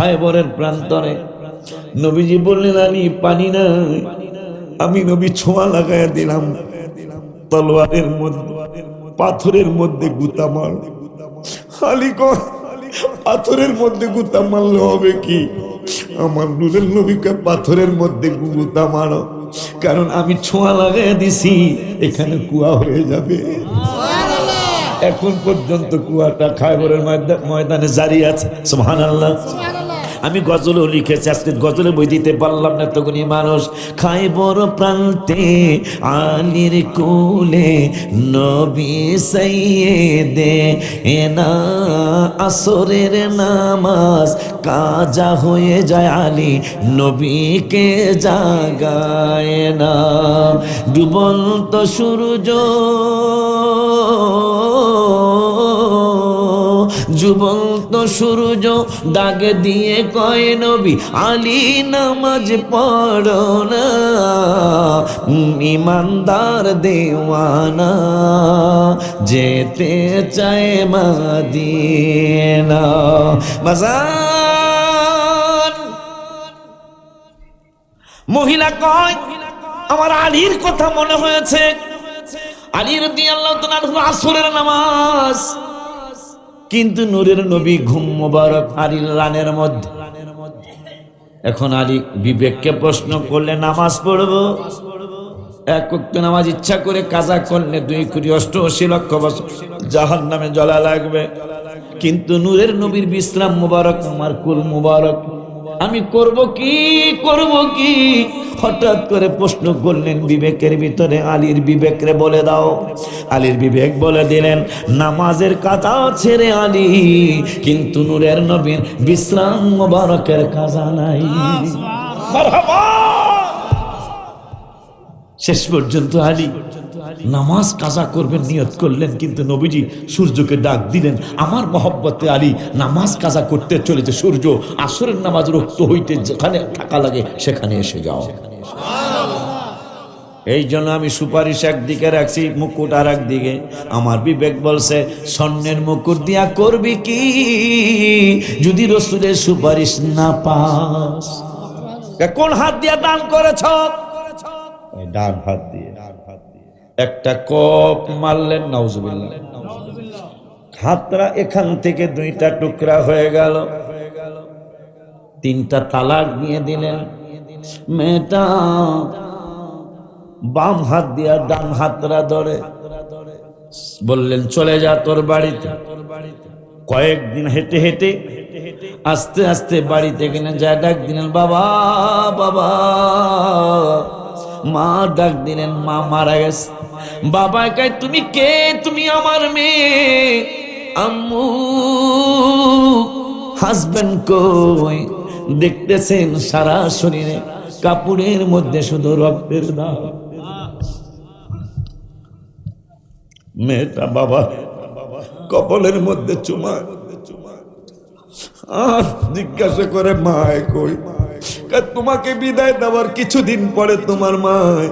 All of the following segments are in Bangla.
খায়বরের প্রান্তরে। নবীজি বললেন আমি পানি না আমি নবী ছোঁয়া লাগাইয়া দিলাম। তলোয়ারের মধ্যে পাথরের মধ্যে গুতা মার। কয়, পাথরের মধ্যে গুতা মারলে হবে কি? আমার নুরের নবীকে পাথরের মধ্যে গুতা মারো। কারণ আমি ছোঁয়া লাগাইয়া দিছি এখানে কুয়া হয়ে যাবে। এখন পর্যন্ত কুয়াটা খায়বরের ময়দা- ময়দানে জারি আছে। সুবহান আল্লাহ আমি গজলও লিখেছি, আজকে গজলে বই দিতে পারলাম না তখনই মানুষ খাই বড় প্রান্তে, আলির কোলে নবী সাইয়ে দে এনা আসরের নামাজ, কাজা হয়ে যায় আলী নবীকে জাগায় না। ডুবন্ত সূর্য যুবন্ত সূর্য দাগ দিয়ে কয়, নবী আলী, নামাজ পড়ো না। ইমানদার দেওয়ানা, যেতে চায় মাদিনা। বাজান মহিলা কয়, আমার আলীর কথা মনে হয়েছে। আলীর দিয়ে আল্লাহ আসরের নামাজ। কিন্তু নূরের নবী ঘুম মোবারক আলীর রানের মধ্যে। এখন আলী বিবেককে প্রশ্ন করলে, নামাজ পড়ব? এক উক্ত নামাজ ইচ্ছা করে কাজা করলে দুই কোটি অষ্টআশি লক্ষ বছর জাহান নামে জ্বলা লাগবে। কিন্তু নূরের নবীর বিশ্রাম মুবারক, আমার কুল মুবারক। আমি করব কি? করব কি? হঠাৎ করে প্রশ্ন করলেন বিবেকের ভিতরে, আলীর বিবেকরে বলে দাও। আলীর বিবেক বলে দিলেন, নামাজের কাজা ছেড়ে আলী, কিন্তু নূরের নবীর বিশ্রাম মুবারকের কাজা নাই। শেষ পর্যন্ত আলী নামাজ কাজা করবেন, নিয়ত করলেন, কিন্তু নবীজি সূর্যকে ডাক দিলেন, আমার মহব্বতে আলী, নামাজ কাজা করতে চলেছে সূর্য, আসরের নামাজ রক্ত হইতে যেখানে থাকা লাগে, সেখানে এসে যাও। এই জন্য আমি সুপারিশ একদিকে রাখছি, মুকুট আর একদিকে। আমার বিবেক বলছে, স্বর্ণের মুকুট দিয়া করবি কি? যদি রসুলের সুপারিশ না পাস। কোন হাত দিয়া দান করেছ? ডান হাত দিয়ে। একটা কপ মারলেন, নাউজুবিল্লাহ। হাতরা এখান থেকে দুইটা টুকরা হয়ে গেল। তিনটা তালাক দিয়ে দিলেন। মেয়েটা বাম হাত দিয়া ডান হাতরা ধরে। বললেন, চলে যা তোর বাড়িতে। কয়েকদিন হেঁটে হেঁটে আস্তে আস্তে বাড়িতে গেলেন। যা ডাক দিলেন, বাবা বাবা। মা ডাক দিলেন, মা মারা গেছে। বাবা কয় তুমি কে? তুমি আমার মেয়ে। আম্মু হাজবেন্ড কই? দেখতেছেন সারা শরীরে, কাপড়ের মধ্যে শুধু রক্তের দাগ। মেয়েটা বাবা, কপালের মধ্যে চুমা। আর জিজ্ঞাসা করে, মায় কই? তোমাকে বিদায় দেওয়ার কিছুদিন পরে তোমার মায়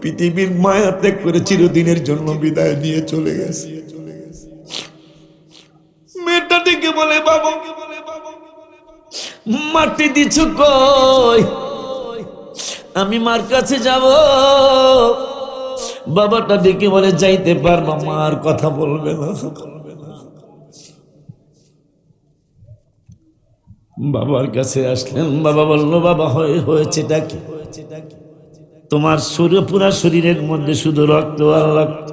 পৃথিবীর মায়া ত্যাগ করে চিরদিনের জন্য বিদায় নিয়ে চলে গেছে। মেয়েটা ডেকে বলে, বাবা মাটি দিছ কই? আমি মার কাছে যাব। বাবাটা ডেকে বলে, যাইতে পারব, মার কথা বলবে না। বাবার কাছে আসলেন। বাবা বলল, বাবা, হয়ে হয়েছে কি? তোমার শরীর পুরা শরীরের মধ্যে শুধু রক্ত আর রক্ত।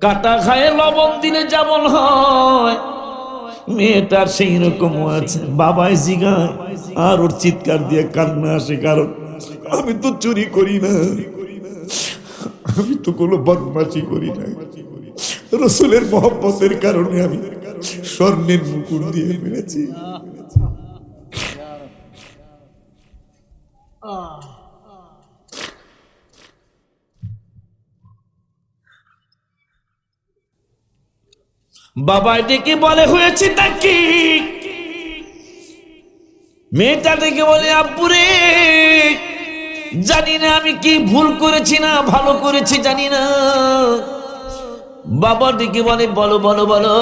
কাটা খায় লবণ দিলে যেমন হয় মেয়েটার সেই রকম আছে। বাবাই জিগায় আর ওর চিৎকার দিয়ে কান্না আসে কারণ আমি তো চুরি করি না। আমি তো কোনো বদমাশি করি না। রসুলের মহব্বতের কারণে আমি স্বর্ণের মুকুট দিয়ে মেরেছি। বাবা ডেকে বলে, হয়েছে নাকি মেয়েটা ডেকে বলে, আব্বুরে, জানি না আমি কি ভুল করেছি না ভালো করেছি, জানি না। বাবা ডেকে বলে, বলো বলো বলো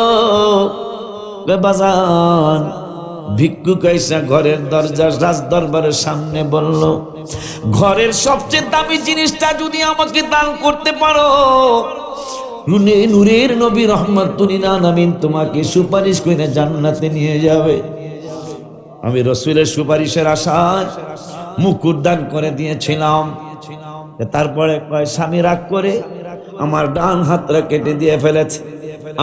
বাজান। ভিক্ষু কাইসা ঘরের দরজা রাজ দরবারের সামনে বলল, ঘরের সবচেয়ে দামি জিনিসটা যদি আমাকে দান করতে পারো নুনে নূরের নবী রহমতুল্লিনা নামিন তোমাকে সুপারিশ করে জান্নাতে নিয়ে যাবে। আমি রসুলের সুপারিশের আশায় মুকুট দান করে দিয়েছিলাম। তারপরে কয় স্বামী রাগ করে আমার ডান হাতটা কেটে দিয়ে ফেলেছে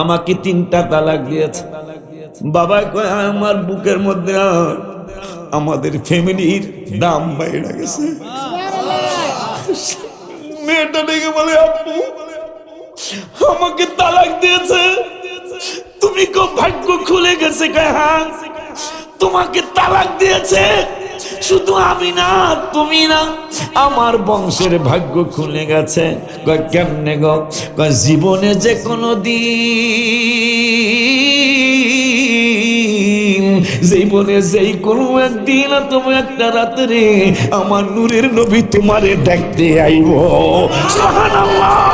আমাকে তিনটা তালাক দিয়েছে। বাবা কয় আমার বুকের মধ্যে আমাদের ফ্যামিলির দাম বাইরে গেছে। মেয়েটা ডেকে বলে আপু আমাকে তালাক দিয়েছে। তুমি কো ভাগ্য খুলে গেছে হ্যাঁ তোমাকে তালাক দিয়েছে। শুধু আমি না, তুমি না, আমার বংশের ভাগ্য খুলে গেছে। কেমনে গো? জীবনে যে কোনো দিন, জীবনে যেই কোনো একদিন তুমি একটা রাত্রে আমার নূরের নবী তোমারে দেখতে আইব। সুবহানাল্লাহ!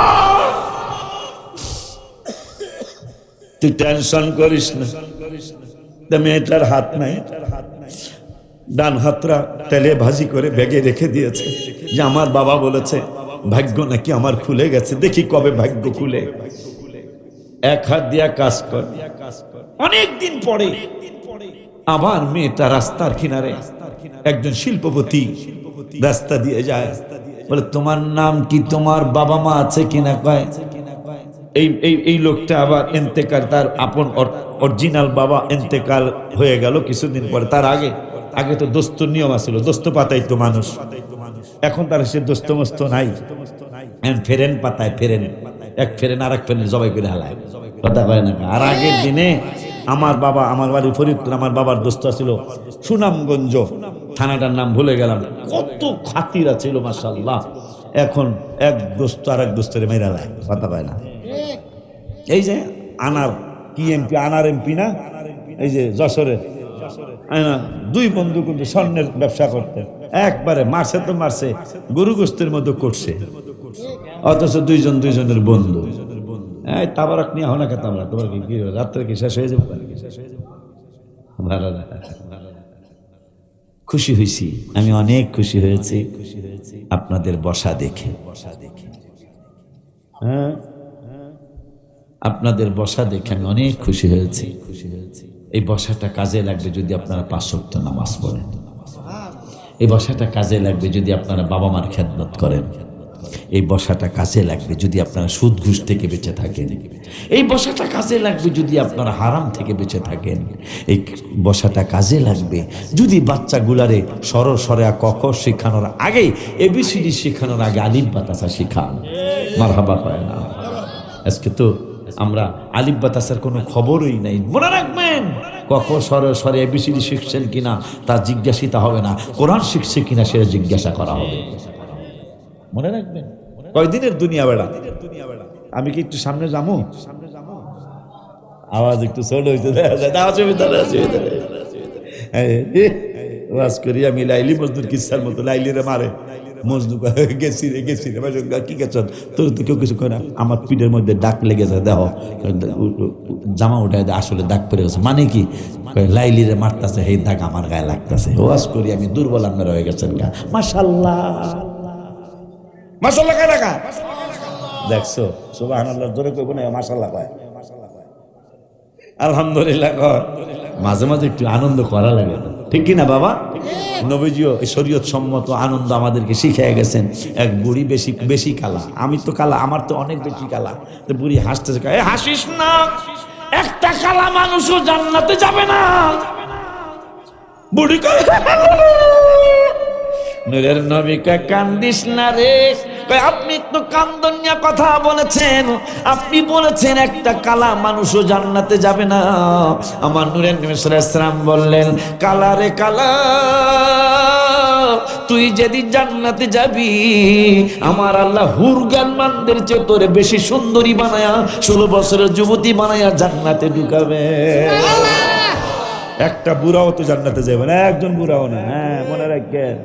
তুই টেনশন করিস না। মেয়েটার হাত নাই। ডান হাতটা তেলে ভাজি করে ব্যাগে রেখে দিয়েছে। যে আমার বাবা বলেছে, ভাগ্য নাকি আমার খুলে গেছে। দেখি কবে ভাগ্য খুলে। এক হাত দিয়া কাজ কর। অনেক দিন পরে আবার মেয়েটা রাস্তার কিনারে একজন শিল্পপতি রাস্তা দিয়ে যায়। বলে, তোমার নাম কি? তোমার বাবা মা আছে কিনা? কয় এই এই এই লোকটা আবার এন্তেকাল, তার আপন অরিজিনাল বাবা এন্তেকাল হয়ে গেল কিছুদিন পরে। তার আগে আগে তো দোস্ত নিয়ম আছিল, দোস্ত পাতাই তো মানুষ। এখন তার সে দোস্ত মস্ত নাই। ফেরেন পাতায় ফেরেন। এক ফেরেন আর এক ফেরেন জবাই করে হালায়। কথা কয় না আর আগের দিনে আমার বাবা, আমার বাড়ি ফরিদপুর, আমার বাবার দোস্ত ছিল সুনামগঞ্জ। থানাটার নাম ভুলে গেলাম। কত খাতিরা ছিল মাসাল্লাহ এখন এক দোস্ত আর এক দোস্তরে লায় কথা পায় না? এই যে আনার কি এমপি, আনার এমপি না? এই যে যশোরে। দুই বন্ধু কিন্তু স্বর্ণের ব্যবসা করতে। একবারে মারছে তো মারছে, গরু গোস্তের মতো করছে। অথচ দুইজন দুইজনের বন্ধু। এই তাবারক নিয়ে হনা খেতাম না, তোমার কি রাত্রে কি শেষ হয়ে যাবে? ভালো খুশি হয়েছি আমি অনেক খুশি হয়েছি আপনাদের বসা দেখে বসা দেখে। হ্যাঁ? আপনাদের বসা দেখে আমি অনেক খুশি হয়েছি। খুশি হয়েছি এই বসাটা কাজে লাগবে যদি আপনারা পাঁচ সপ্তাহ নামাজ পড়েন। এই বসাটা কাজে লাগবে যদি আপনারা বাবা মার খেদমত করেন। এই বসাটা কাজে লাগবে যদি আপনারা সুদ ঘুষ থেকে বেঁচে থাকেন। এই বসাটা কাজে লাগবে যদি আপনারা হারাম থেকে বেঁচে থাকেন। এই বসাটা কাজে লাগবে যদি বাচ্চাগুলারে সর সরে কখ শেখানোর আগেই এবিসিডি শেখানোর আগে আলিম বাতাসা শেখান। মার হাবা পায় না। আজকে তো আমরা আলিফ বাতাসের কোনো খবরই নাই মনে রাখবেন কখন সরে সরে এবিসিডি শিখছেন কিনা তা জিজ্ঞাসিতা হবে না কোরআন শিখছে কিনা সেটা জিজ্ঞাসা করা হবে মনে রাখবেন কয়দিনের দুনিয়া বেড়া আমি কি একটু সামনে যাব আওয়াজ একটু ছোট নেই। ওয়াজ করি আমি লাইলি মজদুর কিসার মতো লাইলি রে মারে মজদু গেছি রে গেছি রে কি গেছ? তোর তো কেউ কিছু করে না। আমার পিঠের মধ্যে ডাক লেগেছে দেখো। জামা উঠায় দেয়, আসলে দাগ পড়ে গেছে। মানে কি? লাইলি রে মারতেছে এই দাগ আমার গায়ে লাগতেছে। ওয়াজ করি আমি দুর্বল আপনারা হয়ে গেছেন গা। মাশাল্লাহ। মাশাল্লাহ কায় টাকা দেখছ? সুবাহ জোরে কইব না মাশাল্লাহ কয়। আলহামদুলিল্লাহ মাঝে মাঝে একটু আনন্দ করা লাগে। ঠিক কি না বাবা? নবীজিও শরীয়ত সম্মত আনন্দ আমাদেরকে শিখিয়ে গেছেন এক বুড়ি বেশি বেশি কালা আমি তো কালা আমার তো অনেক বেশি কালা বুড়ি হাসতেছে "এ হাসিস না একটা কালা মানুষও জান্নাতে যাবে না বুড়ি নূরের নবীকে কান্দিস না রে আপনি তো কান্দনিয়া কথা বলেছেন। আপনি বলেছেন একটা কালা মানুষও জান্নাতে যাবে না। আমার আলাইহি সাল্লাম বললেন কালা রে কালা তুই যেদিন জান্নাতে যাবি আমার আল্লাহ হুরগান মানদের চেয়ে তোরে বেশি সুন্দরী বানায়া ষোলো বছরের যুবতী বানায়া জান্নাতে ঢুকাবে। একটা বুড়াও তো জান্নাতে যাবে না একজন বুড়াও না। হ্যাঁ মনে রাখবেন।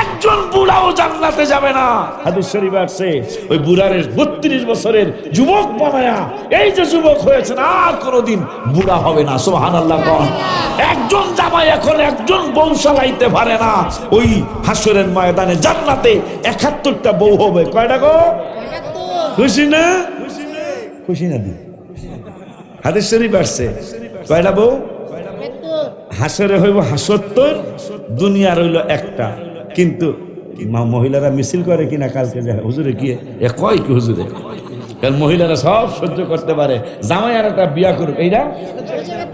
একজন বুড়াও জান্নাতে যাবে না। হাদিস শরীফে আসছে, ওই বুড়ারের বত্রিশ বছরের যুবক বানায়া, এই যে যুবক হয়েছে না আর কোনোদিন বুড়া হবে না সোহান আল্লাহ একজন জামাই এখন একজন বউ চালাইতে পারে না। ওই হাসরের ময়দানে জান্নাতে একাত্তরটা বউ হবে। কয়টা গো? খুশি না? খুশি না দি। হাদিস শরীফ আসছে। কয়টা বউ? হাসরে হইব হাসত্তর, দুনিয়া রইল একটা। কিন্তু মহিলারা মিছিল করে কিনা কালকে যে হুজুরে গিয়ে, এ কয় কি হুজুরে? কারণ মহিলারা সব সহ্য করতে পারে। জামাই আর একটা বিয়া করুক, এইটা?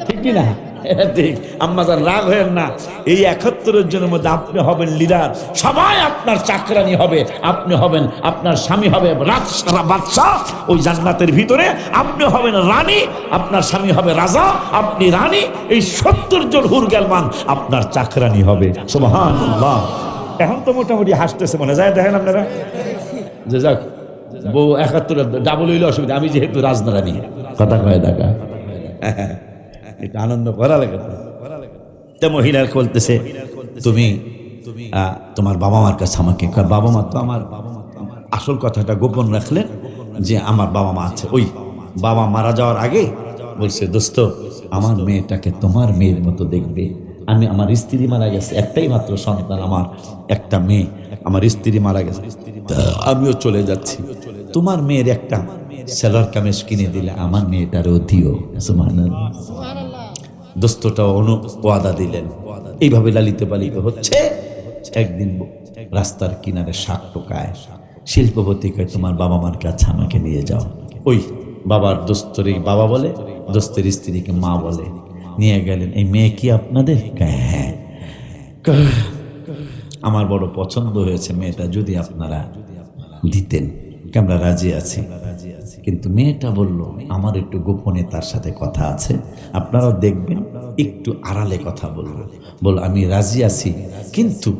ঠিক কি না এটা ঠিক আম্মাজান রাগ হয়েন না। এই একাত্তরের জনের মধ্যে আপনি হবেন লিডার সবাই আপনার চাকরানি হবে। আপনি হবেন আপনার স্বামী হবে বাদশাহ। ওই জান্নাতের ভিতরে আপনি হবেন রানী, আপনার স্বামী হবে রাজা, আপনি রানী। এই সত্তর জন হুর গেলমান, আপনার চাকরানি হবে। সোহান এখন তো মোটামুটি হাসতেছে মনে যায়, দেখেন আপনারা। যে যাক, বউ একাত্তর ডাবল হইলে অসুবিধা। আমি যেহেতু রাজনারানী কথা কয় দেখা আনন্দ করা লাগে তো। মহিলার বলতেছে তুমি তোমার বাবা মার কাছে আমাকে বাবা মা তো আমার আসল কথাটা গোপন রাখলেন যে আমার বাবা মা আছে। ওই বাবা মারা যাওয়ার আগে বলছে, দোস্ত, আমার মেয়েটাকে তোমার মেয়ের মতো দেখবে। আমি, আমার স্ত্রী মারা গেছে, একটাই মাত্র সন্তান আমার, একটা মেয়ে, আমার স্ত্রী মারা গেছে। আমিও চলে যাচ্ছি। তোমার মেয়ের একটা সেলার কামিজ কিনে দিলে আমার মেয়েটারও দিও। সুবহানাল্লাহ। দোস্তটাও অনু ওয়াদা দিলেন। এইভাবে লালিত পালিত হচ্ছে। একদিন রাস্তার কিনারে শাক টোকায়। শিল্পপতি কয়, তোমার বাবা মার কাছে আমাকে নিয়ে যাও। ওই বাবার দোস্তরে বাবা বলে, দোস্তের স্ত্রীকে মা বলে। নিয়ে গেলেন, এই মেয়ে কি আপনাদের? হ্যাঁ। আমার বড় পছন্দ হয়েছে মেয়েটা, যদি আপনারা দিতেন। আমরা রাজি আছি? কিন্তু মেয়েটা বলল, আমার একটু গোপনে তার সাথে কথা আছে। আপনারাও দেখবেন, একটু আড়ালে কথা বলব। বল, আমি রাজি আছি, কিন্তু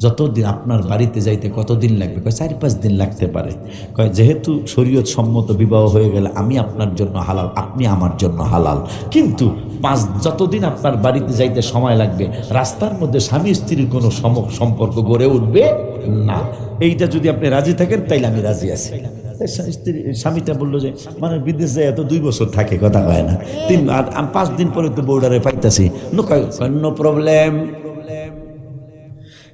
যতদিন আপনার বাড়িতে যাইতে কতদিন লাগবে? কয় চার পাঁচ দিন লাগতে পারে। কয় যেহেতু শরীয়ত সম্মত বিবাহ হয়ে গেলে আমি আপনার জন্য হালাল, আপনি আমার জন্য হালাল। কিন্তু পাঁচ, যতদিন আপনার বাড়িতে যাইতে সময় লাগবে, রাস্তার মধ্যে স্বামী স্ত্রীর কোনো সম- সম্পর্ক গড়ে উঠবে না। এইটা যদি আপনি রাজি থাকেন, তাইলে আমি রাজি আছি। স্ত্রী, স্বামীটা বলল যে মানে বিদেশ যায় এত দুই বছর থাকে, কথা হয় না। তিন, আর পাঁচ দিন পরে তো বর্ডারে পাইতাছি। No problem.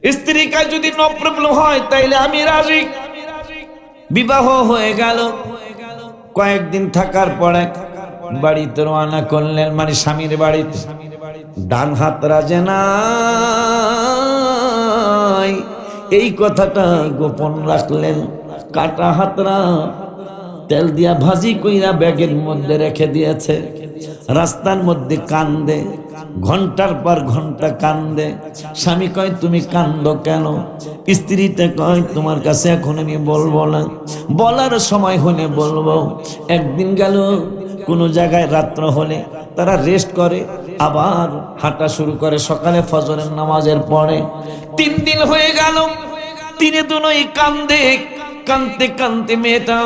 স্ত্রী কাজ যদি নো প্রবলেম হয়, তাইলে আমি রাজি। বিবাহ হয়ে গেল। কয়েকদিন থাকার পরে বাড়িতে রওনা করলেন মানে স্বামীর বাড়িতে। ডান হাত রাজে নাই। এই কথাটা গোপন রাখলেন। কাটা হাতরা তেল দিয়া ভাজি কইরা ব্যাগের মধ্যে রেখে দিয়েছে। রাস্তার মধ্যে কান্দে, ঘণ্টার পর ঘণ্টা কান্দে, স্বামী কয়, তুমি কান্দ কেন? স্ত্রীটা কয়, তোমার কাছে এখন আমি বলব না। বলার সময় হলে বলব, একদিন গেল, কোনো জায়গায় রাত্র হলে তারা রেস্ট করে, আবার হাঁটা শুরু করে সকালে ফজরের নামাজের পরে। তিন দিন হয়ে গেল, তিনে দুনোই কান্দে, কানতে কানতে মেয়েটা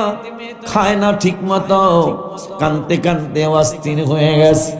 খায় না ঠিক মতো কানতে কানতে অস্থির হয়ে গেছে।